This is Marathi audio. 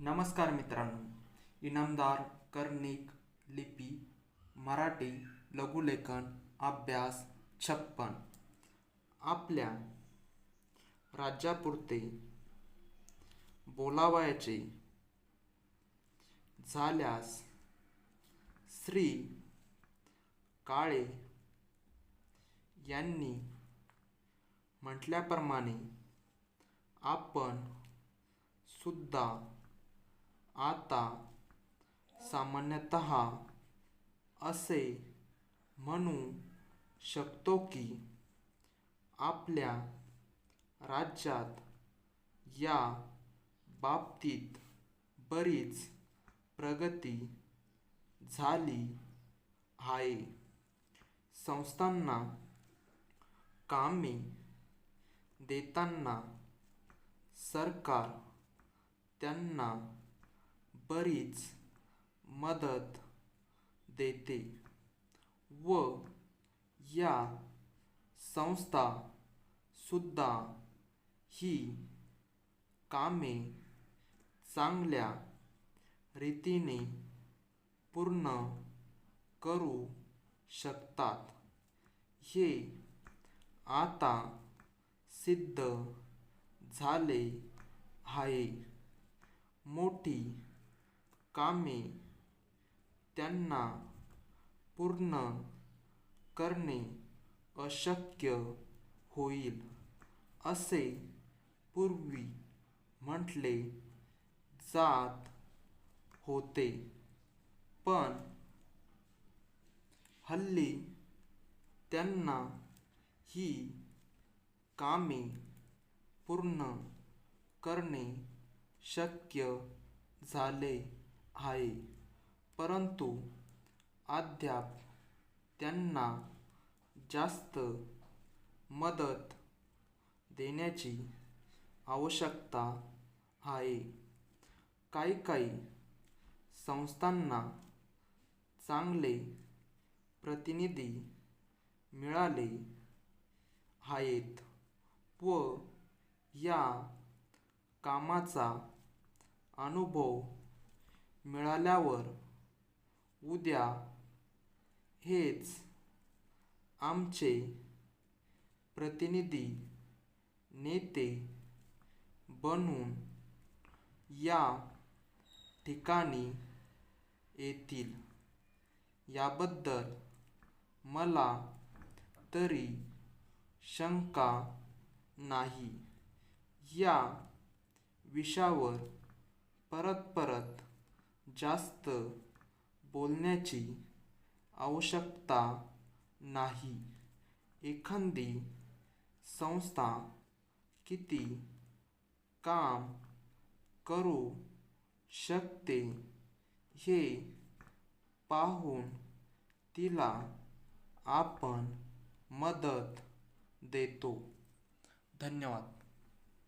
नमस्कार मित्रांनो. इनामदार कर्णिक लिपी मराठी लघुलेखन अभ्यास छप्पन. आपल्या राज्यापुरते बोलावयाचे झाल्यास श्री काळे यांनी म्हटल्याप्रमाणे आपण सुद्धा आता सामान्यतः असे म्हणू शकतो की आपल्या राज्यात या बाबतीत बरीच प्रगती झाली आहे. संस्थांना कामे देताना सरकार त्यांना बरीच मदत देते व या संस्था सुद्धा ही कामे चांगल्या रीतीने पूर्ण करू शकतात. हे आता सिद्ध झाले आहे. मोठी कामे त्यांना पूर्ण करणे अशक्य होईल असे पूर्वी म्हटले जात होते. पण हल्ली त्यांना ही कामे पूर्ण करणे शक्य झाले. आहे. परंतु अद्याप त्यांना जास्त मदत देण्याची आवश्यकता आहे. काही काही संस्थांना चांगले प्रतिनिधी मिळाले आहेत व या कामाचा अनुभव मिळाल्यावर उद्या हेच आमचे प्रतिनिधी नेते बनून या ठिकाणी येतील. याबद्दल मला तरी शंका नाही. या विषयावर परत परत जास्त बोलण्याची आवश्यकता नाही. एखादी संस्था किती काम करू शकते हे पाहून तिला आपण मदत देतो. धन्यवाद.